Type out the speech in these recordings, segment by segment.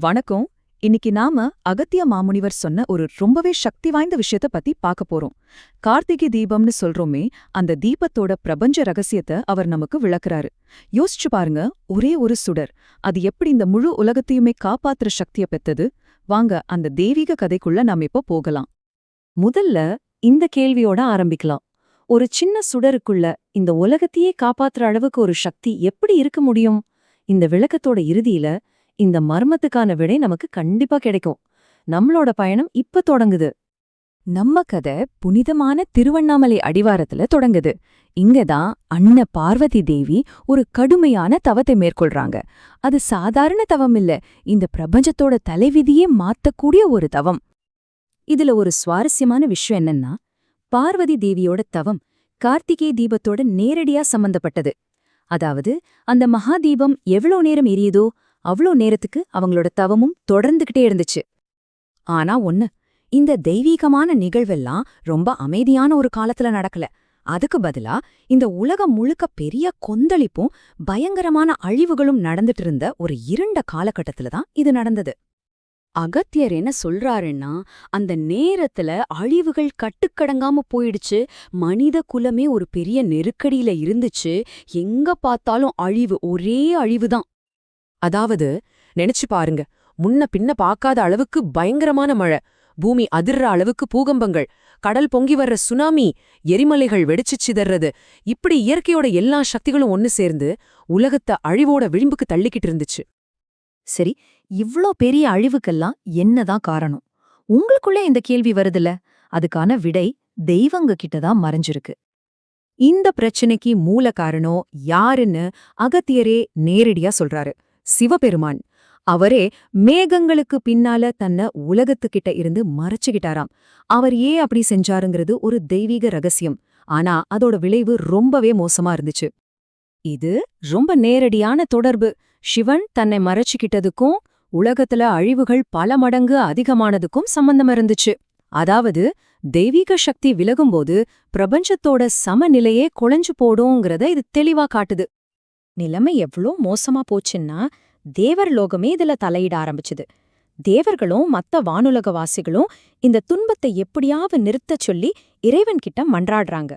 வணக்கம். இன்னைக்கு நாம அகத்திய மாமுனிவர் சொன்ன ஒரு ரொம்பவே சக்தி வாய்ந்த விஷயத்த பத்தி பார்க்க போறோம். கார்த்திகை தீபம்னு சொல்றோமே அந்த தீபத்தோட பிரபஞ்ச ரகசியத்தை அவர் நமக்கு விளக்குறாரு. யோசிச்சு பாருங்க ஒரே ஒரு சுடர். அது எப்படி இந்த முழு உலகத்தையுமே காப்பாத்துற சக்திய பெத்தது வாங்க அந்த தெய்வீக கதைக்குள்ள நாம இப்போ போகலாம். முதல்ல இந்த கேள்வியோட ஆரம்பிக்கலாம். ஒரு சின்ன சுடருக்குள்ள இந்த உலகத்தையே காப்பாத்துற அளவுக்கு ஒரு சக்தி எப்படி இருக்க முடியும்? இந்த விளக்கத்தோட இறுதியில இந்த மர்மத்துக்கான விடை நமக்கு கண்டிப்பா கிடைக்கும். நம்மளோட பயணம் இப்ப தொடங்குது. நம்ம கதை புனிதமான திருவண்ணாமலை அடிவாரத்துல தொடங்குது. இங்கதான் அன்ன பார்வதி தேவி ஒரு கடுமையான தவத்தை மேற்கொள்றாங்க. அது சாதாரண தவம் இல்ல. இந்த பிரபஞ்சத்தோட தலைவிதியே மாத்தக்கூடிய ஒரு தவம். இதுல ஒரு சுவாரஸ்யமான விஷயம் என்னன்னா பார்வதி தேவியோட தவம் கார்த்திகே தீபத்தோட நேரடியா சம்பந்தப்பட்டது. அதாவது அந்த மகாதீபம் எவ்வளோ நேரம் எரியுதோ அவ்வளோ நேரத்துக்கு அவங்களோட தவமும் தொடர்ந்துகிட்டே இருந்துச்சு. ஆனா ஒன்னு இந்த தெய்வீகமான நிகழ்வெல்லாம் ரொம்ப அமைதியான ஒரு காலத்துல நடக்கல. அதுக்கு பதிலா இந்த உலகம் முழுக்க பெரிய கொந்தளிப்பும் பயங்கரமான அழிவுகளும் நடந்துட்டு இருந்த ஒரு இருண்ட காலகட்டத்துல தான் இது நடந்தது. அகத்தியர் என்ன சொல்றாருன்னா அந்த நேரத்துல அழிவுகள் கட்டுக்கடங்காம போயிடுச்சு மனித குலமே ஒரு பெரிய நெருக்கடியில இருந்துச்சு எங்க பார்த்தாலும் அழிவு ஒரே அழிவுதான். அதாவது நினைச்சு பாருங்க முன்ன பின்ன பார்க்காத அளவுக்கு பயங்கரமான மழை பூமி அதிர்ற அளவுக்கு பூகம்பங்கள் கடல் பொங்கி வர்ற சுனாமி எரிமலைகள் வெடிச்சு சிதறது இப்படி இயற்கையோட எல்லா சக்திகளும் ஒன்னு சேர்ந்து உலகத்தை அழிவோட விளிம்புக்கு தள்ளிக்கிட்டு இருந்துச்சு. சரி இவ்ளோ பெரிய அழிவுக்கெல்லாம் என்னதான் காரணம்? உங்களுக்குள்ளே இந்த கேள்வி வருதுல அதுக்கான விடை தெய்வங்க கிட்ட தான் மறைஞ்சிருக்கு. இந்த பிரச்சனைக்கு மூல காரணம் யாருன்னு அகத்தியரே நேரடியா சொல்றாரு. சிவபெருமான். அவரே மேகங்களுக்கு பின்னால தன்ன உலகத்துக்கிட்ட இருந்து மறைச்சுக்கிட்டாராம். அவர் ஏன் அப்படி செஞ்சாருங்கிறது ஒரு தெய்வீக ரகசியம். ஆனா அதோட விளைவு ரொம்பவே மோசமா இருந்துச்சு. இது ரொம்ப நேரடியான தொடர்பு. சிவன் தன்னை மறைச்சுக்கிட்டதுக்கும் உலகத்துல அழிவுகள் பல மடங்கு அதிகமானதுக்கும் சம்பந்தம் இருந்துச்சு. அதாவது தெய்வீக சக்தி விலகும்போது பிரபஞ்சத்தோட சமநிலையே குழஞ்சு போடுங்கிறத இது தெளிவா காட்டுது. நிலைமை எவ்ளோ மோசமா போச்சுன்னா தேவர் லோகமே இதுல தலையிட ஆரம்பிச்சுது. தேவர்களும் மத்த வானுலகவாசிகளும் இந்த துன்பத்தை எப்படியாவது நிறுத்தச் சொல்லி இறைவன்கிட்ட மன்றாடுறாங்க.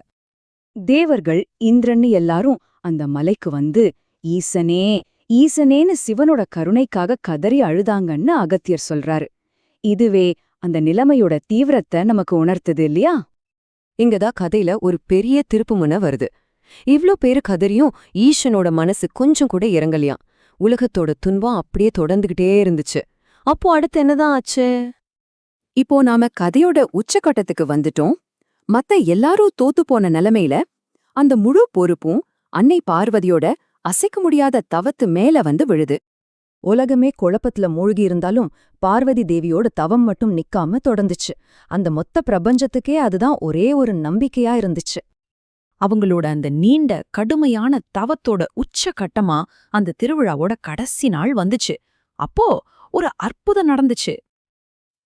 தேவர்கள் இந்திரன்னு எல்லாரும் அந்த மலைக்கு வந்து ஈசனே ஈசனேன்னு சிவனோட கருணைக்காக கதறி அழுதாங்கன்னு அகத்தியர் சொல்றாரு. இதுவே அந்த நிலைமையோட தீவிரத்தை நமக்கு உணர்த்துது இல்லையா? இங்கதான் கதையில ஒரு பெரிய திருப்புமுனை வருது. இவ்ளோ பேரு கதறியும் ஈசனோட மனசு கொஞ்சம் கூட இறங்கலையாம் உலகத்தோட துன்பம் அப்படியே தொடர்ந்துகிட்டே இருந்துச்சு. அப்போ அடுத்து என்னதான் ஆச்சு? இப்போ நாம கதையோட உச்சக்கட்டத்துக்கு வந்துட்டோம். மத்த எல்லாரும் தோத்து போன நிலைமையில அந்த முழு பொறுப்பும் அன்னை பார்வதியோட அசைக்க முடியாத தவத்து மேல வந்து விழுது. உலகமே குழப்பத்துல மூழ்கி இருந்தாலும் பார்வதி தேவியோட தவம் மட்டும் நிக்காம தொடர்ந்துச்சு. அந்த மொத்த பிரபஞ்சத்துக்கே அதுதான் ஒரே ஒரு நம்பிக்கையா இருந்துச்சு. அவங்களோட அந்த நீண்ட கடுமையான தவத்தோட உச்ச கட்டமா அந்த திருவிழாவோட கடைசி நாள் வந்துச்சு. அப்போ ஒரு அற்புதம் நடந்துச்சு.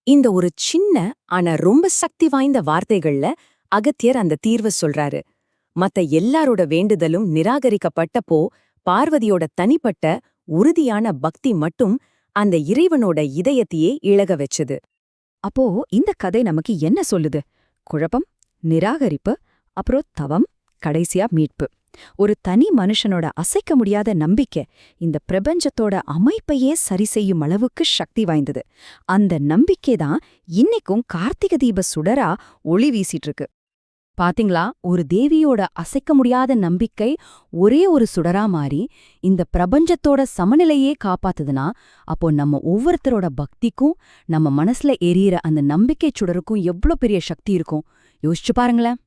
இந்த ஒரு சின்ன ஆனா ரொம்ப சக்தி வாய்ந்த வார்த்தைகள்ல அகத்தியர் அந்த தீர்வு சொல்றாரு. மத்த எல்லாரோட வேண்டுதலும் நிராகரிக்கப்பட்டப்போ பார்வதியோட தனிப்பட்ட உறுதியான பக்தி மட்டும் அந்த இறைவனோட இதயத்தையே இழக வச்சது. அப்போ இந்த கதை நமக்கு என்ன சொல்லுது? குழப்பம் நிராகரிப்பு அப்புறம் தவம்? கடைசியா மீட்பு. ஒரு தனி மனுஷனோட அசைக்க முடியாத நம்பிக்கை இந்த பிரபஞ்சத்தோட அமைப்பையே சரி செய்யும் அளவுக்கு சக்தி வாய்ந்தது. அந்த நம்பிக்கை தான் இன்னைக்கும் கார்த்திக தீப சுடரா ஒளி வீசிட்டு இருக்கு பாத்தீங்களா? ஒரு தேவியோட அசைக்க முடியாத நம்பிக்கை ஒரே ஒரு சுடரா மாறி இந்த பிரபஞ்சத்தோட சமநிலையே காப்பாத்துதுன்னா அப்போ நம்ம ஒவ்வொருத்தரோட பக்திக்கும் நம்ம மனசுல எரியற அந்த நம்பிக்கை சுடருக்கும் எவ்ளோ பெரிய சக்தி இருக்கும்? யோசிச்சு பாருங்களேன்.